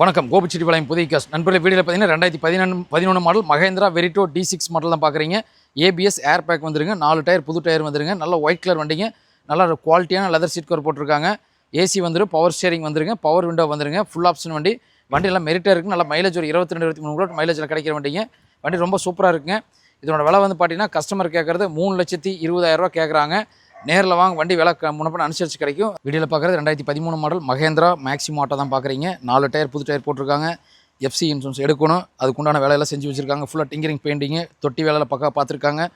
வணக்கம். கோபிச்செட்டிப்பாளையம் புதிய காஸ் நண்பர்களே வீடியோவில் பார்த்தீங்கன்னா ரெண்டாயிரத்தி பதினொன்று பதினொன்று model Mahindra Verito D six model தான் பார்க்குறீங்க. ஏபிஎஸ் ஏர் பேக் வந்துருங்க. நாலு டயர் புது டயர் வந்துருங்க. நல்ல ஒயிட் கலர் வண்டிங்க. நல்லா குவாலிட்டியான லெதர் சீட் கவர் போட்டிருக்காங்க. ஏசி வந்துடும் பவர் ஸ்டேரிங் வந்துருங்க. பவர் விண்டோ வந்துருங்க. ஃபுல் ஆப்ஷன் வண்டி. வண்டி எல்லாம் மெரிட்டாக இருக்குது நல்லா மைலேஜ் ஒரு இருபத்தி ரெண்டு இருபத்தி மூணு கூட மைலேஜில் கிடைக்கிற வண்டிங்க. வண்டி ரொம்ப சூப்பராக இருக்குங்க. இதனோட விலை வந்து பார்த்தீங்கன்னா கஸ்டமர் கேட்குறது மூணு லட்சத்தி இருபதாயிரரூவா கேட்குறாங்க. நேரில் வாங்க வண்டி விலை க- முன்னப்பின அனுசரித்து கிடைக்கும். வீடியோவில் பார்க்குறது ரெண்டாயிரத்தி பதிமூணு மாடல் மகேந்திரா மேக்ஸிமம் ஆட்டோ தான் பார்க்குறீங்க நாலு டயர் புது டயர் போட்டிருக்காங்க. எஃப்சி இன்சூரன்ஸ் எடுக்கணும். அதுக்குண்டான வேலையெல்லாம் செஞ்சு வச்சுருக்காங்க. ஃபுல்லாக டிங்கரிங் பெயிண்டிங்கு தொட்டி வேலையில் பக்கா பார்த்துருக்காங்க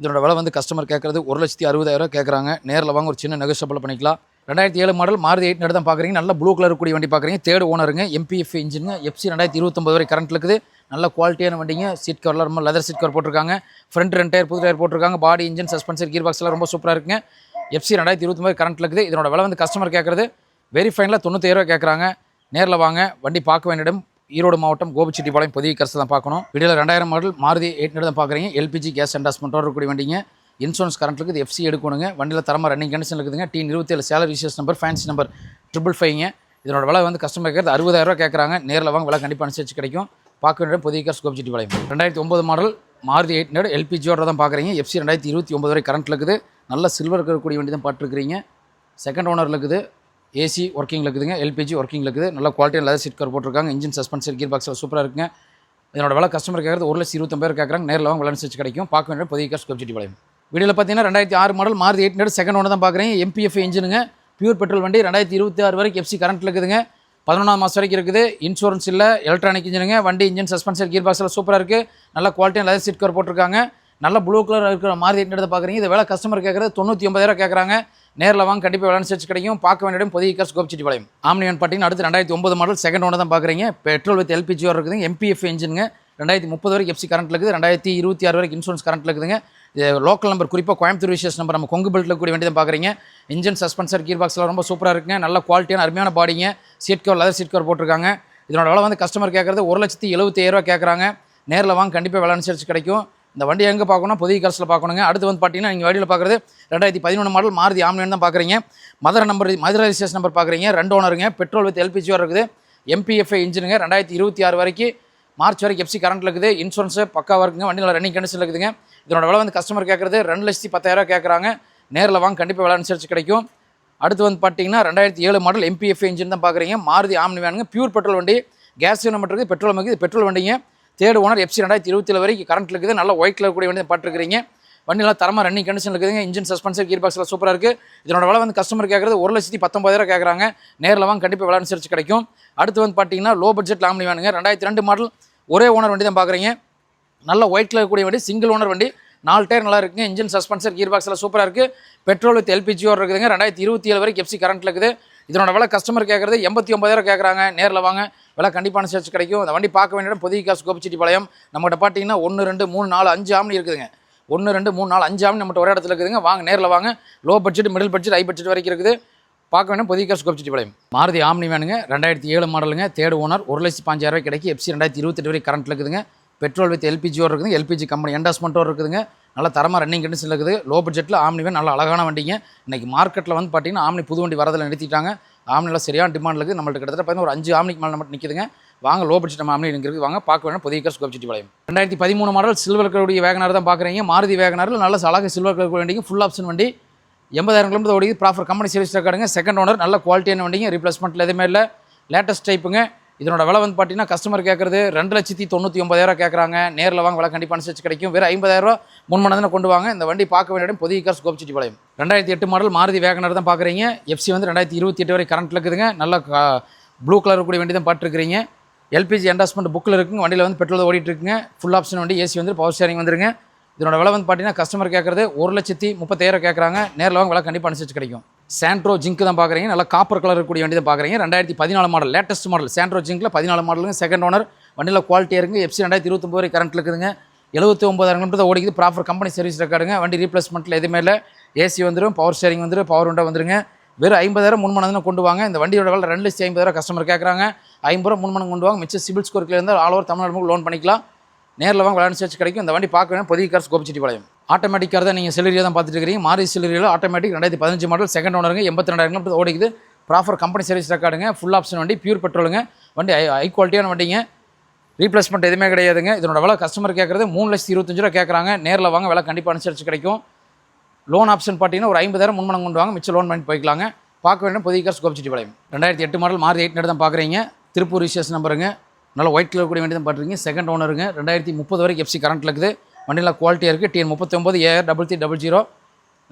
இதனோட விலை வந்து கஸ்டமர் கேட்குறது ஒரு லட்சத்தி அறுபதாயிரம் கேட்குறாங்க நேரில் வாங்க ஒரு சின்ன நெகோஷியபிள் பண்ணிக்கலாம். ரெண்டாயிரத்தி ஏழு மாடல் மாறுதி எயிட் தான் பார்க்குறீங்க. நல்ல ப்ளூ கலர் கூடிய வண்டி பார்க்குறீங்க. தேர்ட் ஓனருங்க எம்பிஎஃப் இன்ஜினுங்க எஃப்சி ரெண்டாயிரத்தி இருபத்தொம்பது வரை கரண்ட் இருக்குது. நல்ல குவாலிட்டியான வண்டிங்க. சீட் கவர்லாம் ரொம்ப லெதர் சீட் கவர் போட்டிருக்காங்க. ஃப்ரண்ட் ரெண்டு டயர் புது டயர் போட்டிருக்காங்க. பாடி இன்ஜின் சஸ்பென்சர் கீர் பாக்ஸ் எல்லாம் ரொம்ப சூப்பராக இருக்குங்க. எஃப்சி ரெண்டாயிரத்தி இருபத்தொம்பது கரண்ட் இருக்குது. இதனோட விலை வந்து கஸ்டமர் கேட்குறது வெரி ஃபைனில் தொண்ணூற்றி ரூபா கேட்குறாங்க. நேரில் வாங்க. வண்டி பார்க்க வேண்டிய இடம் ஈரோடு மாவட்டம் கோபிச்செட்டிப்பாளையம் புதிய கரசு தான் பார்க்கணும். வீடியோவில் ரெண்டாயிரம் மாடல் மாருதி எயிட் தான் பார்க்குறீங்க. எல்பிஜி கேஸ் அண்டாஸ்மெண்ட்டோட இருக்கக்கூடிய வண்டிங்க. இன்சூரன்ஸ் கரண்ட் இருக்குது எஃப்சி எடுக்கணுங்க. வண்டியில் தரமாக ரன்னிங் கண்டிஷன் இருக்குதுங்க. டி இருபத்தேழு சேலரி விசேஷ நம்பர் ஃபேன்சி நம்பர் ட்ரிபிள் ஃபைவ்ங்க இதனோட விலை வந்து கஸ்டமர் கேட்கறது அறுபதாயிரரூவா கேட்குறாங்க நேரில் வாங்க விலை கண்டிப்பாக அனுசரிச்சு கிடைக்கும். பார்க்க வேண்டிய கார் புதிய கார் வளையம். ரெண்டாயிரத்தி ஒம்பது மாடல் மாருதி எயிட் ஹண்ட்ரட் எல்பிஜியோட தான் பார்க்குறீங்க. எஃப்சி ரெண்டாயிரத்தி இருபத்தி ஒம்பது வரை கரண்ட் இருக்குது. நல்ல சில்வர் இருக்கக்கூடிய வண்டி தான் பார்த்துருக்கிறீங்க. செகண்ட் ஓனர் இருக்குது. ஏசி ஒர்க்கிங்கில் இருக்குதுங்க. எல்பிஜி ஒர்க்கிங்கில் இருக்குது. நல்ல குவாலிட்டியாக லெதர் சீட் கார் போட்டிருக்காங்க. இன்ஜின் சஸ்பென்சர் கீர் பாக்ஸில் சூப்பராக இருக்குங்க. இதனோட விலை கஸ்டமர் கேட்குறது ஒரு லட்சம் இருபத்தொம்பது கேட்குறாங்க நேரில் வாங்க விலை அனுசரிச்சு கிடைக்கும். பார்க்க வேண்டிய புதிய கார் வளையம். வீடியோவில் பார்த்தீங்கன்னா ரெண்டாயிரத்தி ஆறு model Maruti eight hundred second ஒன்று தான் பார்க்குறீங்க எம்பிஎஃப் இன்ஜினுங்க பியூர் பெட்ரோல் வண்டி ரெண்டாயிரத்தி இருபத்தி ஆறு வரைக்கும் எஃப்சி கரண்ட்டில் இருக்குதுங்க. பதினொன்றாம் மாதம் வரைக்கும் இருக்குது. இன்சூரன்ஸ் இல்லை எலக்ட்ரானிக் இன்ஜினுங்க வண்டி இன்ஜின் சஸ்பென்சர் கீர் பாக்ஸில் சூப்பராக இருக்குது நல்ல குவாலிட்டியாக லெதர் சீட் கவர் போட்டிருக்காங்க. நல்ல ப்ளூ கலர் இருக்கிற மாதிரி எட்டு பார்க்குறீங்க. இது வேலை கஸ்டமர் கேட்குறது தொண்ணூற்றி ஒன்பதாயிரம் கேட்குறாங்க. நேரில் வாங்க கண்டிப்பாக வேலை அனுசரிச்சு கிடைக்கும். பார்க்க வேண்டிய இடம் புதிய காசு கோபிச்செட்டிப்பாளையம் ஆம்னியன் பார்த்தீங்கன்னா அடுத்து ரெண்டாயிரத்தி ஒம்பது மாடல் செகண்ட் ஒன்று தான் பார்க்குறீங்க. பெட்ரோல் வித் எல்பிஜி இருக்குதுங்க எம்பிஎஃப் இன்ஜினுங்க ரெண்டாயிரத்தி முப்பது வரைக்கும் எஃப்சி கரண்ட் இருக்குது. ரெண்டாயிரத்தி இருபத்தி ஆறு வரைக்கும் இன்சூரன்ஸ் கரண்ட் இருக்குதுங்க. லோக்கல் நம்பர் குறிப்பாக கோயம்புத்தூர் விசேஷ நம்பர் நம்ம கொங்கு பெல்ட்டில் கூடிய வண்டி பார்க்குறீங்க இன்ஜின் சஸ்பென்சர் கீர் பாக்ஸ்லாம் ரொம்ப சூப்பராக இருக்குங்க. நல்ல குவாலிட்டியான அருமையான பாடிங்க seat cover leather seat cover போட்டிருக்காங்க. இதனோட விலை வந்து கஸ்டமர் கேட்குறது ஒரு லட்சத்தி எழுபத்தையாயிரரூவா கேட்குறாங்க நேரில் வாங்க கண்டிப்பாக விலை அனுசரிச்சு கிடைக்கும். இந்த வண்டி எங்கே பார்க்கணும் புதிய காசில் பார்க்கணுங்க அடுத்து வந்து பார்த்தீங்கன்னா நீங்கள் வண்டியில் பார்க்குறது ரெண்டாயிரத்தி பதினொன்று மாடல் மாருதி ஆம்லேன்னு தான் பார்க்குறீங்க Madurai number Madurai registration number பார்க்குறீங்க ரெண்டு ஓனருங்க பெட்ரோல் வித் எல்பிஜி இருக்குது. எம்பிஎஃப்ஐ இன்ஜினுங்க ரெண்டாயிரத்தி இருபத்தி ஆறு வரைக்கும் மார்ச் வரைக்கும் எஃப்சி கரண்ட்டில் இருக்குது. இன்சூரன்ஸு பக்காவாக இருக்குங்க. வண்டி நல்லா ரன்னிங் கண்டிஷனில் இருக்குதுங்க. இதனோட விலை வந்து கஸ்டமர் கேட்குறது ரெண்டு லட்சத்தி பத்தாயிரம் கேட்குறாங்க நேரில் வாங்க கண்டிப்பாக விலை அனுசரித்து கிடைக்கும். அடுத்து வந்து பார்த்தீங்கன்னா ரெண்டாயிரத்தி ஏழு மாடல் எம்பிஎஃப் இன்ஜின் தான் பார்க்குறீங்க மாருதி ஆம்னி வேணுங்க பியூர் பெட்ரோல் வண்டி. கேஸ் சிலிண்டர் இருக்குது பெட்ரோல் இருக்குது பெட்ரோல் வண்டிங்க. தேர்ட் ஓனர் எஃப்சி ரெண்டாயிரத்தி இருபத்தி வரைக்கும் கரண்ட் இருக்குது. நல்ல ஒயிட் கலர் கூடிய வண்டி பார்த்துருக்கிறீங்க வண்டியெல்லாம் தரமாக ரன்னிங் கண்டிஷன் இருக்குதுங்க. இன்ஜின் சஸ்பென்சர் கீர் பாக்ஸில் சூப்பராக இருக்குது இதனோட விலை வந்து கஸ்டமர் கேட்குறது ஒரு லட்சத்தி பத்தொம்பதாயிரம் கேட்குறாங்க நேரில் வாங்க கண்டிப்பாக விலை அனுசரித்து கிடைக்கும். அடுத்து வந்து பார்த்தீங்கன்னா லோ பட்ஜெட் லாம்னி வேணுங்க ரெண்டாயிரத்தி ரெண்டு மாடல் ஒரே ஓனர் வண்டி தான் பார்க்குறீங்க நல்ல ஒயிட் கலர் கூடிய வண்டி சிங்கிள் ஓனர் வண்டி. நாலு டயர் நல்லா இருக்குங்க. இன்ஜின் சஸ்பென்சர் கீர் பாக்ஸில் சூப்பராக இருக்குது பெட்ரோல் வித் எல்பிஜியோட இருக்குதுங்க. ரெண்டாயிரத்தி இருபத்தி ஏழு வரைக்கும் எஃப்சி கரண்ட்டில் இருக்குது. இதனோட விலை கஸ்டமர் கேட்குறது எண்பத்தி ஒம்பதாயிரம் கேட்குறாங்க நேரில் வாங்க. விலை கண்டிப்பாக சேர்ச்சி கிடைக்கும். அந்த வண்டி பார்க்க வேண்டிய இடம் புதிய காசு கோபிச்செட்டிப்பாளையம் நம்மகிட்ட பார்த்தீங்கன்னா ஒன்று ரெண்டு மூணு நாலு அஞ்சு ஆம்னி இருக்குதுங்க. ஒன்று ரெண்டு மூணு நாலு அஞ்சு ஆம்னி நம்மகிட்ட ஒரே இடத்துல இருக்குதுங்க. வாங்க நேரில் வாங்க. Low budget middle budget high budget வரைக்கும் இருக்குது. பார்க்க வேணும் புதிய காசு கோபிச்செட்டிப்பாளையம் மாருதி ஆம்னி வேணுங்க ரெண்டாயிரத்தி ஏழு மாடலுங்க தேர்ட் ஓனர் ஒரு லட்சத்தி பாஞ்சாயிரம் ரூபாய் கிடைக்கும். எஃப்சி ரெண்டாயிரத்தி இருபத்தெட்டு வரை கரண்ட்டில் இருக்குதுங்க. பெட்ரோல் வித் எல்பிஜியோடு இருக்குது எல்பிஜி கம்பெனி என்டாஸ்மெண்ட்டோடு இருக்குதுங்க. நல்ல தரமாக ரன்னிங் கண்டிஷன் இருக்குது. லோ பட்ஜெட்டில் ஆம்னிவன் நல்ல அழகான வண்டிங்க. இன்றைக்கி மார்க்கெட்டில் வந்து பார்த்திங்கன்னா ஆம்னி புது வண்டி வரதில் நிறுத்திட்டாங்க. ஆம்னியில் சரியான டிமாண்ட் இருக்குது. நம்மள்ட்ட கிட்டத்தட்ட பார்த்தீங்கன்னா ஒரு அஞ்சு ஆம்னிக்கு மேலே மட்டும் நிற்குதுங்க வாங்க லோ பட்ஜெட் நம்ம ஆம்னி இருக்குது வாங்க பார்க்க வேணும் புதிய காசு கோபிச்செட்டிப்பாளையம் ரெண்டாயிரத்தி பதிமூணு மாடல் சில்வர் கலருடைய வேகனார் தான் பார்க்குறீங்க மாருதி வேகனாரில் நல்ல அழகாக சில்வர் கலர் வண்டிங்க. ஃபுல் ஆப்ஷன் வண்டி. எண்பதாயிரம் கிலோமீட்டர் ஓடி ப்ராப்பர் கம்பெனி சர்வீஸ் ரெக்கார்டுங்க செகண்ட் ஓனர் நல்ல குவாலிட்டியான வண்டிங்க. ரீப்ளேஸ்மெண்ட்டில் எதுவுமே இல்லை. லேட்டஸ்ட் டைப்புங்க இதனோட விலை வந்து பார்த்தீங்கன்னா கஸ்டமர் கேட்குறது ரெண்டு லட்சத்தி தொண்ணூற்றி ஒன்பதாயிரம் கேட்குறாங்க. நேரில் வாங்க விலை கண்டிப்பாக அனுசரிச்சு கிடைக்கும். வேறு ஐம்பதாயிரரூவா முன்மனதில் கொண்டு வாங்க. இந்த வண்டி பார்க்க வேண்டிய இடம் புதிய காசு கோபிச்செட்டிப்பாளையம். ரெண்டாயிரத்தி எட்டு மாடல் மாருதி வேகனர் தான் பார்க்குறீங்க. எஃப்சி வந்து ரெண்டாயிரத்தி இருபத்தி எட்டு வரை கரண்ட்டில் இருக்குதுங்க. நல்ல ப்ளூ கலர் கூடிய வண்டி தான் பார்த்துருக்குறீங்க. எல்பிஜி என்டாஸ்மெண்ட் புக்கில் இருக்குங்க. வண்டியில் வந்து பெட்ரோல் ஓடிட்டு இருக்குங்க ஃபுல் ஆப்ஷன் வண்டி ஏசி வந்து பவர் ஷேரிங் வந்துருங்க. இதனோட விலை வந்து பார்த்தீங்கன்னா கஸ்டமர் கேட்குறது ஒரு லட்சத்தி முப்பத்தாயிரம் கேட்குறாங்க. நேரில் வாங்க விலை கண்டிப்பாக அனுசரிச்சு கிடைக்கும். சாண்ட்ரோ ஜிங்க் தான் பார்க்குறீங்க. நல்லா காப்பர் கலர் கூடிய வண்டி தான் பார்க்குறீங்க. ரெண்டாயிரத்தி பதினாலு மாடல் லேட்டஸ்ட் மாடல் சாண்ட்ரோ ஜிங்கில் பதினாலு மாடலுங்க செகண்ட் ஓனர் வண்டியில் குவாலிட்டியாக இருக்குங்க. எஃப்சி ரெண்டாயிரத்தி இருபத்தொம்பது வரை கரண்ட் இருக்குதுங்க. எழுபத்தி ஒம்பதாயிரம் ஓடிக்குது. ப்ராப்பர் கம்பெனி சர்வீஸ் ரெக்கார்டுங்க வண்டி ரீப்ளேஸ்மெண்ட்டில் எதுவுமே இல்லை. ஏசி வந்துடும் பவர் ஸ்டேரிங் வந்துடும் பவர் விண்டோ வந்துருங்க. வெறும் ஐம்பதாயிரம் முன்மனதுன்னு கொண்டு வாங்க. இந்த வண்டியோட விலை ரெண்டு லட்சத்தி ஐம்பதாயிரம் கஸ்டமர் கேட்குறாங்க ஐம்பது ரூபா முன்மனம் கொண்டு வாங்க. மிச்சம் சிபில் ஸ்கோர்க்கில் இருந்தால் ஆல் ஓவர் தமிழ்நாடு லோன் பண்ணிக்கலாம். நேரில் வாங்க விளையாண்டு வச்சு கிடைக்கும். இந்த வண்டி பார்க்க வேணும். புதிய கார்ஸ் கோபிச்செட்டிப்பாளையம். ஆட்டோமேட்டிக்காக தான் நீங்கள் சிலரியாக தான் பார்த்துட்டு இருக்கிறீங்க. மாரி சிலரியில் ஆட்டோமேட்டிக் ரெண்டாயிரத்தி பதினஞ்சு மாடல் செகண்ட் ஓனருங்க எண்பத்தி ரெண்டாயிரம் ஓடிக்குது. ப்ராப்பர் கம்பெனி சர்வீஸ் ரெக்கார்டுங்க ஃபுல் ஆப்ஷன் வண்டி பியூர் பெட்ரோலுங்க வண்டி ஹை ஹை குவாலிட்டியான வண்டிங்க. ரீப்ளேஸ்மெண்ட் எதுவுமே கிடையாதுங்க. இதனோட விலை கஸ்டமர் கேட்குறது மூணு லட்சத்தி இருபத்தஞ்சு ரூபா கேட்குறாங்க. நேரில் வாங்க விலை கண்டிப்பாக அனுசரித்து கிடைக்கும். லோன் ஆப்ஷன் பார்த்தீங்கன்னா ஒரு ஐம்பதாயிரம் முன்மணம் கொண்டு வாங்க. மிச்சம் லோன் பண்ணிட்டு போய்க்கலாங்க. பார்க்க வேண்டும் புதிய காசு கோபிச்சிட்டி பாளையம் ரெண்டாயிரத்தி எட்டு மாடல் மாறி எயிட் தான் பார்க்குறீங்க. திருப்பூர் ரிஜிஸ்ட்ரேஷன் நம்பருங்க நல்லா ஒயிட் கலர் கூடிய வண்டி தான் செகண்ட் ஓனருங்க ரெண்டாயிரத்தி முப்பது வரைக்கும் எஃப்சி கரண்ட்டில் இருக்குது. வண்டியில் குவாலிட்டியாக இருக்குது டிஎன் முப்பத்தொம்போது A R double three double zero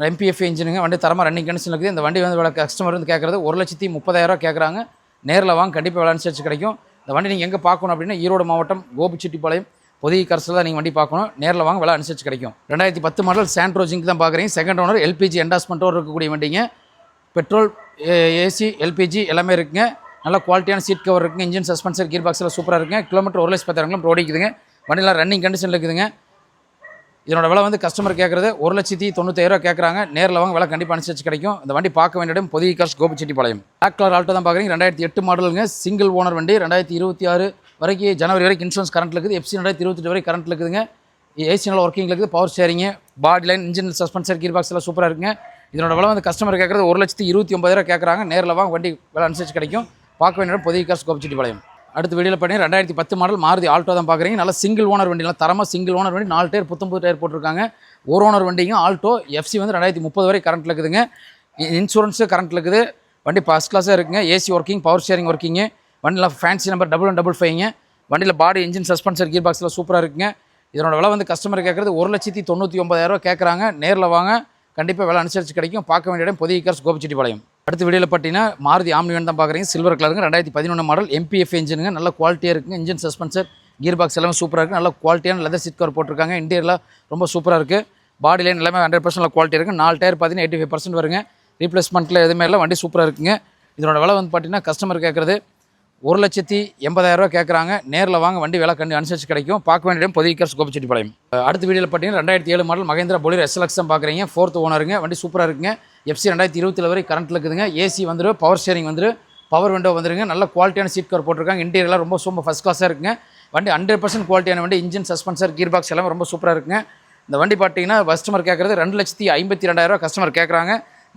MPF இன்ஜினுங்க வண்டி தரமாக ரன்னிங் கண்டிஷன் இருக்குது. இந்த வண்டி வந்து கஸ்டமர் வந்து கேட்குறது ஒரு லட்சத்தி முப்பதாயிரம் கேட்குறாங்க நேரில் வாங்க கண்டிப்பாக விலை அனுசரிச்சு கிடைக்கும். இந்த வண்டி நீங்கள் எங்கே பார்க்கணும் அப்படின்னா ஈரோடு மாவட்டம் கோபிச்செட்டிப்பாளையம் புதிய கரசில் தான் நீங்கள் வண்டி பார்க்கணும். நேரில் வாங்க விலை அனுசரிச்சு கிடைக்கும். ரெண்டாயிரத்தி பத்து மாடல் சாண்ட்ரோஜிங்க்கு தான் பார்க்குறீங்க. செகண்ட் ஓனர் எல்பிஜி என்டாஸ்மெண்ட்டோடு இருக்கக்கூடிய வண்டிங்க. பெட்ரோல் ஏசி எல்பிஜி எல்லாமே இருக்குங்க. நல்ல குவாலிட்டியான சீட் கவர் இருக்குங்க. இன்ஜின் சஸ்பென்சர் கீர் பாக்ஸில் சூப்பராக இருக்குங்க. கிலோமீட்டர் ஒரு லட்சம் பத்தாயிரம் ஓடிக்குதுங்க. வண்டியெலாம் ரன்னிங் கண்டிஷனில் இருக்குதுங்க. இதனோட விலை வந்து கஸ்டமர் கேட்குறது ஒரு லட்சத்தி தொண்ணூத்தாயிரம் கேட்குறாங்க நேரில் வாங்க விலை கண்டிப்பாக அனுசரிச்சு கிடைக்கும். இந்த வண்டி பார்க்க வேண்டிய இடம் புதிய காசு கோபிச்செட்டிப்பாளையம். பிளாக் கலர் ஆல்ட்டோ தான் பார்க்குறீங்க. ரெண்டாயிரத்தி எட்டு மாடலுங்க சிங்கிள் ஓனர் வண்டி ரெண்டாயிரத்தி இருபத்தி ஆறு வரைக்கும் ஜனவரி வரைக்கும் இன்சூரன்ஸ் கரண்ட் இருக்குது. எஃப்சி ரெண்டாயிரத்தி இருபத்தெட்டு வரைக்கும் கரண்ட் இருக்குதுங்க. ஏசி நல்லா ஒர்க்கிங் இருக்குது. Power steering body line engine suspension gear box எல்லாம் சூப்பராக இருக்குங்க. இதனோட விலை வந்து கஸ்டமர் கேட்குறது ஒரு லட்சத்தி இருபத்தி ஒம்பதாயிரம் கேட்குறாங்க நேரில் வாங்க வண்டி விலை அனுசரிச்சு கிடைக்கும். பார்க்க வேண்டிய இடம் புதிய காசு கோபிச்செட்டிப்பாளையம். அடுத்து வெளியில் பண்ணி ரெண்டாயிரத்தி பத்து மாடல் மாருதி ஆல்டோ தான் பார்க்குறீங்க நல்லா சிங்கிள் ஓனர் வண்டிலாம் தரமாக சிங்கிள் ஓனர் வண்டி நாலு டயர் புத்தம்பது டயர் போட்டிருக்காங்க. ஒரு ஓனர் வண்டிங்க ஆல்டோ எஃப்சி வந்து ரெண்டாயிரத்தி முப்பது வரை கரண்ட்டில் இருக்குதுங்க. இன்சூரன்ஸு கரண்ட்டில் இருக்குது. வண்டி ஃபஸ்ட் கிளாஸாக இருக்குங்க. AC working power steering working வண்டியில் fancy number double one double ஃபைவ்ங்க வண்டியில் பாடி இன்ஜின் சஸ்பென்சர் கீர் பாக்ஸில் சூப்பராக இருக்குங்க. இதனோட விலை வந்து கஸ்டமர் கேட்குறது ஒரு லட்சத்தி தொண்ணூற்றி ஒம்பதாயிரரூவா கேட்குறாங்க நேரில் வாங்க. கண்டிப்பாக விலை அனுசரித்து கிடைக்கும். பார்க்க வேண்டிய இடம் புதிய கார்ஸ் கோபிச்செட்டிப்பாளையம். அடுத்த வீடியோவில் பார்த்தீங்கன்னா மாருதி ஆம்னிவன் தான் பார்க்குறீங்க. சில்வர் கலருங்க ரெண்டாயிரத்தி பதினொன்று மாடல் எம்பிஎஃப் இன்ஜினுங்க நல்ல குவாலிட்டியாக இருக்குங்க இன்ஜின் சஸ்பென்சர் கீர் பாக்ஸ் எல்லாமே சூப்பராக இருக்குது நல்ல குவாலிட்டியான லெதர் சீட் கவர் போட்டிருக்காங்க. இன்டீரியரில் ரொம்ப சூப்பராக இருக்குது பாடி லைன் எல்லாமே ஹண்ட்ரட் பர்சன்ட் குவாலிட்டி இருக்குது நாலு டயர் பார்த்தீங்கன்னா எயிட்டி ஃபைவ் பர்சன்ட் வருங்க. ரீப்ளேஸ்மெண்ட்டில் எதுவுமே இல்லை. வண்டி சூப்பராக இருக்குங்க. இதனோட விலை வந்து பார்த்தீங்கன்னா கஸ்டமர் கேட்குறது ஒரு லட்சத்தி எண்பதாயிரரூவா கேட்குறாங்க. நேரில் வாங்க வண்டி விலை கண்டு அனுசரிச்சு கிடைக்கும். பார்க்க வேண்டிய இடம் பொதுவிக்கர்ஸ் கோபிச்செட்டிப்பாளையம். அடுத்த வீடியோவில் பார்த்தீங்கன்னா ரெண்டாயிரத்தி ஏழு மாடல் மகேந்திரா பொலிர் எஸ்எல்எக்ஸ் தான் பார்க்குறீங்க. ஃபோர்த் ஓனருங்க வண்டி சூப்பராக இருக்குங்க. எஃப்சி ரெண்டாயிரத்தி இருபத்தி வரை கரண்ட்டில் இருக்குதுங்க. ஏசி வந்துடும் பவர் ஸ்டேரிங் வந்துடும் பவர் விண்டோ வந்துருங்க. நல்ல குவாலிட்டியான சீட் கவர் போட்டிருக்காங்க. இன்டீரியர்லாம் ரொம்ப சூப்பர் ஃபஸ்ட் கிளாஸாக இருக்குங்க. வண்டி ஹண்ட்ரட் பர்சன்ட் குவாலிட்டியான வண்டி இன்ஜின் சஸ்பென்சர் கீர் பாக்ஸ் எல்லாமே ரொம்ப சூப்பராக இருக்குங்க. இந்த வண்டி பார்த்தீங்கன்னா கஸ்டமர் கேட்குறது ரெண்டு லட்சத்தி ஐம்பத்தி ரெண்டாயிரரூவா கஸ்டமர் கேட்குறாங்க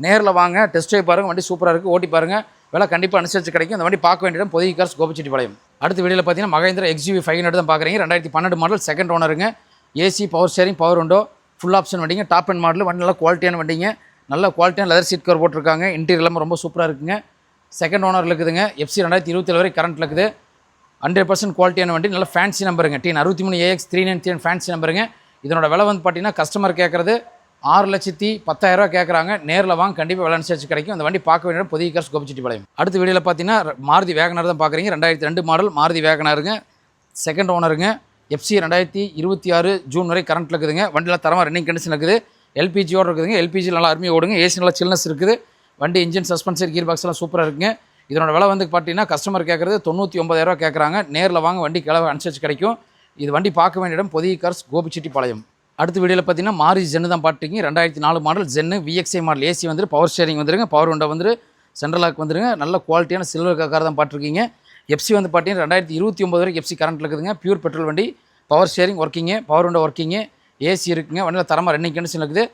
நேரில் வாங்க டெஸ்ட் ட்ரைவ் பாருங்கள் வண்டி சூப்பராக இருக்குது ஓட்டி பாருங்கள் விலை கண்டிப்பாக அனுசரிச்சு கிடைக்கும். இந்த வண்டி பார்க்க வேண்டிய இடம் பொதிகை கார்ஸ் கோபிச்செட்டிப்பாளையம். அடுத்த வீடியோவில் பார்த்தீங்கன்னா மகேந்திரா எக்ஸிவி ஃபைவ் ஹண்ட்ரட் தான் பார்க்குறீங்க ரெண்டாயிரத்தி பன்னெண்டு model second ஓனருங்க AC power steering power window full option வண்டிங்க. டாப் அண்ட் மாடல் வண்டி நல்லா குவாலிட்டியான வண்டிங்க. நல்ல குவாலிட்டியான லெதர் சீட் கவர் போட்டிருக்காங்க. இன்டீரியர் எல்லாமே ரொம்ப சூப்பராக இருக்குங்க. செகண்ட் ஓனர் இருக்குதுங்க. எஃப்சி ரெண்டாயிரத்தி இருபத்தி வரை கரண்ட் இருக்குது. ஹண்ட்ரட் பர்சன்ட் குவாலிட்டியான வண்டி. நல்ல ஃபேன்சி நம்பருங்க டீன் அறுபத்தி மூணு A X three nine three fancy நம்பருங்க இதனோட விலை வந்து பார்த்தீங்கன்னா கஸ்டமர் கேட்குறது ஆறு லட்சத்தி பத்தாயிரரூவா கேட்குறாங்க நேரில் வாங்க கண்டிப்பாக விலை அனுசரிச்சு கிடைக்கும். அந்த வண்டி பார்க்க வேண்டிய புதிய கார்ஸ் கோபிச்செட்டிப்பாளையம். அடுத்த வீடியோவில் பார்த்தீங்கன்னா மாருதி வேகனர் தான் பார்க்குறீங்க ரெண்டாயிரத்தி ரெண்டு மாடல் மாருதி வேகனருங்க செகண்ட் ஓனருங்க எஃப்சி ரெண்டாயிரத்தி இருபத்தி ஆறு ஜூன் வரை கரண்ட்டில் இருக்குதுங்க. வண்டியில் தரமாக ரன்னிங் கண்டிஷன் இருக்குது. எல்பிஜியோடு இருக்குதுங்க. எல்பிஜி நல்லா அருமையாக ஓடுங்க. ஏசி நல்லா சில்னஸ் இருக்குது. வண்டி இன்ஜின் சஸ்பென்சர் கீர் பாக்ஸ் எல்லாம் சூப்பராக இருக்குங்க. இதனோட விலை வந்து பார்த்தீங்கன்னா கஸ்டமர் கேட்குறது தொண்ணூற்றி ஒன்பதாயிரரூவா கேட்குறாங்க நேரில் வாங்க வண்டி கிளம்ப அனுசரிச்சு கிடைக்கும். இது வண்டி பார்க்க வேண்டிய இடம் பொதிய கார்ஸ் கோபிச்செட்டிப்பாளையம். அடுத்த வீடியோவில் பார்த்தீங்கன்னா மாரி ஜென்னு தான் பாட்டுங்க ரெண்டாயிரத்தி நாலு model Zen VXI model AC வந்துட்டு பவர் ஸ்டேரிங் வந்துருங்க. பவர் விண்டோ வந்துரு சென்ட்ரல் லாக் வந்துருங்க. நல்ல குவாலிட்டியான சில்வர் கார் தான் பார்த்துருக்கீங்க எஃப்சி வந்து பார்த்தீங்கன்னா ரெண்டாயிரத்தி இருபத்தி ஒம்பது வரைக்கும் எஃப்சி கரண்ட் இருக்குதுங்க. பியூர் பெட்ரோல் வண்டி power steering working power window working AC இருக்குங்க வண்டியில் தரமாக ரன்னிங் கண்டிஷன் இருக்குது.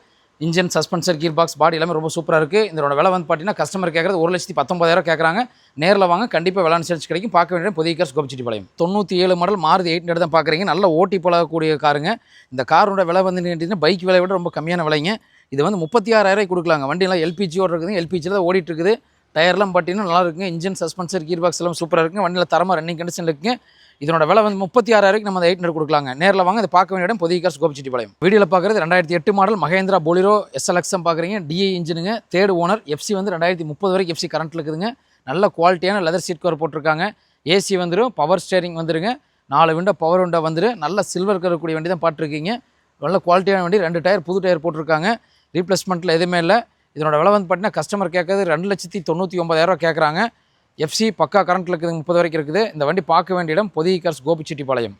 Engine suspension gear box body எல்லாமே ரொம்ப சூப்பராக இருக்குது இதோட விலை வந்து பார்த்தீங்கன்னா கஸ்டமர் கேட்குறது ஒரு லட்சத்தி பத்தொம்பதாயிரம் கேட்குறாங்க நேரில் வாங்க கண்டிப்பாக விலை அனுசரிச்சு கிடைக்கும். பார்க்க வேண்டிய புதிய கார்ஸ் கோபிச்செட்டிப்பாளையம். தொண்ணூற்றி ஏழு மாடல் மாறுதி எயிட் ஹண்ட்ரட் தான் பார்க்குறீங்க நல்ல ஓட்டி போகக்கூடிய காருங்க. இந்த காரோட விலை வந்து கேட்டிங்கன்னா பைக் விலை விட ரொம்ப கம்மியான விலைங்க. இது வந்து முப்பத்தி ஆறாயிரம் கொடுக்கலாங்க. வண்டியெல்லாம் எல்பிஜி இருக்குது எல்பிஜியில் தான் ஓடிட்டு இருக்குது. டயர்லாம் பார்த்தீங்கன்னா நல்லா இருக்குங்க இன்ஜின் சஸ்பென்சர் கீர் பாக்ஸ் எல்லாம் சூப்பராக இருக்குங்க வண்டியில் தரமாக ரன்னிங் கண்டிஷன் இருக்குங்க இதனோட விலை வந்து முப்பத்தி ஆறாயிரம் நம்ம அந்த எயிட் ஹண்ட்ரட் கொடுக்கலாங்க. நேரில் வாங்க அதை பார்க்க வேண்டிய இடம் புதிய கார்ஸ் கோபிச்செட்டிப்பாளையம் வீடியோவில் பார்க்குறது ரெண்டாயிரத்தி எட்டு மாடல் மகேந்திரா போலிரோ எஸ்எல்எக்ஸம் பார்க்குறீங்க டிஏ இன்ஜினுங்க தேர்ட் ஓனர் எஃப்சி வந்து ரெண்டாயிரத்தி முப்பது வரைக்கும் எஃப்சி கரண்ட்டில் இருக்குதுங்க. நல்ல குவாலிட்டியான லெதர் சீட் கவர் போட்டிருக்காங்க. ஏசி வந்துடும் பவர் ஸ்டேரிங் வந்துருங்க. நாலு விண்டோ பவர் விண்டோ வந்துடும் நல்ல சில்வர் கலர் கூடிய வண்டி தான் பார்த்துருக்கீங்க நல்ல குவாலிட்டியான வண்டி ரெண்டு டயர் புது டயர் போட்டிருக்காங்க. ரீப்ளேஸ்மெண்ட்டில் எதுவுமே இல்லை. இதனோட விலை வந்து பார்த்தீங்கன்னா கஸ்டமர் கேட்குறது ரெண்டு லட்சத்தி தொண்ணூற்றி ஒம்பதாயிரரூவா கேட்குறாங்க. எஃப்சி பக்கா கரண்ட்டில் இருக்குது முப்பது வரைக்கும் இருக்குது. இந்த வண்டி பார்க்க வேண்டிய இடம் பொதிகர்ஸ் கோபிச்செட்டிப்பாளையம்.